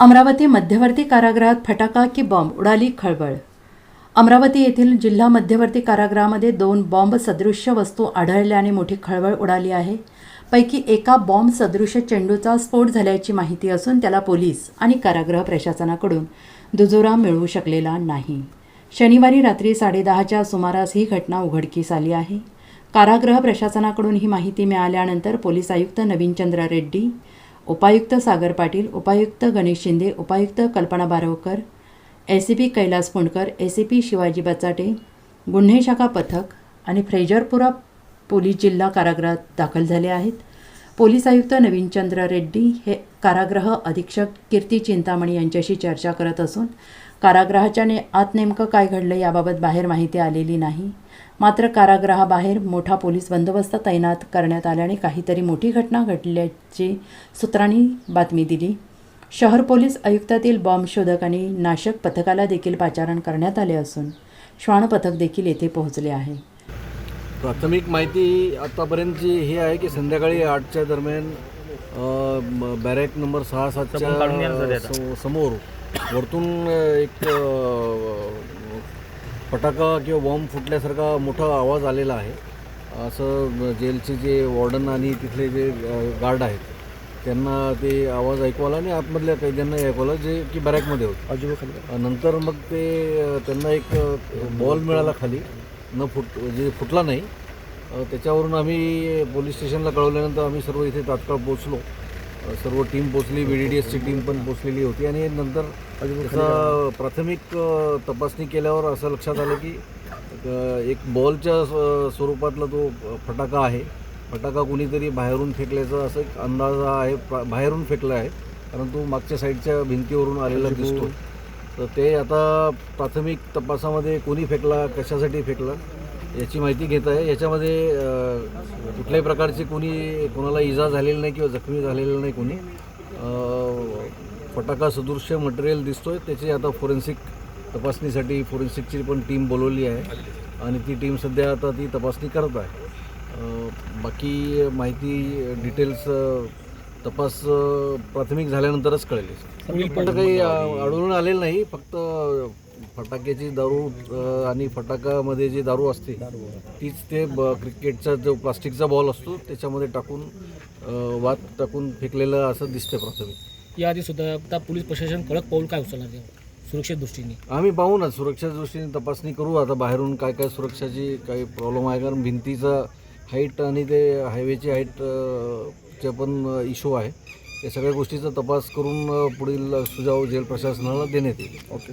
अमरावती मध्यवर्ती कारागृहात फटाका की बॉम्ब उडाली खळबळ. अमरावती येथील जिल्हा मध्यवर्ती कारागृहामध्ये दोन बॉम्ब सदृश्य वस्तू आढळल्याने मोठी खळबळ उडाली आहे. पैकी एका बॉम्ब सदृश्य चेंडूचा स्फोट झाल्याची माहिती असून त्याला पोलीस आणि कारागृह प्रशासनाकडून दुजोरा मिळवू शकलेला नाही. शनिवारी रात्री साडेदहाच्या सुमारास ही घटना उघडकीस आली आहे. कारागृह प्रशासनाकडून ही माहिती मिळाल्यानंतर पोलीस आयुक्त नवीनचंद्र रेड्डी उपायुक्त सागर पाटील उपायुक्त गणेश शिंदे उपायुक्त Kalpana Barvakar S C P Kailas Punkar A C P Shivaji Bachate गुन्हे शाखा पथक आणि फ्रेजरपुरा पोलीस जिल्हा कारागृहात दाखल झाले आहेत. पोलीस आयुक्त नवीनचंद्र रेड्डी हे कारागृह अधीक्षक कीर्ती चिंतामणी यांच्याशी चर्चा करत असून कारागृहाच्याने आत नेमकं काय घडलं याबाबत बाहेर माहिती आलेली नाही. मात्र कारागृहाबाहेर मोठा पोलीस बंदोबस्त तैनात करण्यात आल्याने काहीतरी मोठी घटना घडल्याची सूत्रांनी बातमी दिली. शहर पोलीस आयुक्तातील बॉम्ब शोधक आणि नाशक पथकाला देखील पाचारण करण्यात आले असून श्वान पथक देखील येथे पोहोचले आहे. प्राथमिक माहिती आतापर्यंतची ही आहे की संध्याकाळी आठच्या दरम्यान बॅरेक नंबर सहा सातच्या समोर वरतून एक फटाका किंवा बॉम्ब फुटल्यासारखा मोठा आवाज आलेला आहे. असं जेलचे जे वॉर्डन आणि तिथले जे गार्ड आहेत त्यांना ते आवाज ऐकू आला आणि आतमधल्या कैद्यांना ऐकू आला जे की बॅरॅकमध्ये होते. नंतर मग ते त्यांना एक बॉल मिळाला खाली. न फुट जे फुटला नाही त्याच्यावरून आम्ही पोलीस स्टेशनला कळवल्यानंतर आम्ही सर्व इथे तात्काळ पोचलो सर्व टीम पोचली बी डी डी एसची टीम पण पोचलेली होती आणि नंतर त्याचा प्राथमिक तपासणी केल्यावर असं लक्षात आलं की एक बॉलच्या स्व- स्वरूपातला तो फटाका आहे. फटाका कुणीतरी बाहेरून फेकल्याचा असं एक अंदाज आहे बाहेरून फेकला आहे. परंतु मागच्या साईडच्या भिंतीवरून आलेला दिसतो तर ते आता प्राथमिक तपासामध्ये कोणी फेकला कशासाठी फेकला याची माहिती घेत आहे. याच्यामध्ये कुठल्याही प्रकारची कोणी कोणाला इजा झालेली नाही किंवा जखमी झालेलं नाही कोणी. फटाका सदृश्य मटेरियल दिसतोय. त्याची आता फोरेन्सिक तपासणीसाठी फोरेन्सिकची पण टीम बोलवली आहे. आणि ती टीम सध्या आता ती तपासणी करत आहे. बाकी माहिती डिटेल्स तपास प्राथमिक झाल्यानंतरच कळेल. पण काही आढळून आलेलं नाही. फक्त फटाक्याची दारू आणि फटाकामध्ये जी दारू असते तीच ते ब- क्रिकेटचा जो प्लास्टिकचा बॉल असतो त्याच्यामध्ये टाकून वात टाकून फेकलेलं असं दिसतं प्राथमिक. याआधी सुद्धा आता पोलीस प्रशासन कडक पाऊल काय उचलणार आहे? सुरक्षेच्या दृष्टीने. आम्ही पाहू ना सुरक्षेच्या दृष्टीने तपासणी करू आता बाहेरून काय काय सुरक्षाची काही प्रॉब्लेम आहे कारण भिंतीचा हाईट आणि ते हायवेची हाईट चे पण इश्यू आहे. या सगळ्या गोष्टीचा तपास करून पुढील सुजाव जेल प्रशासनाला देण्यात येईल. Okay.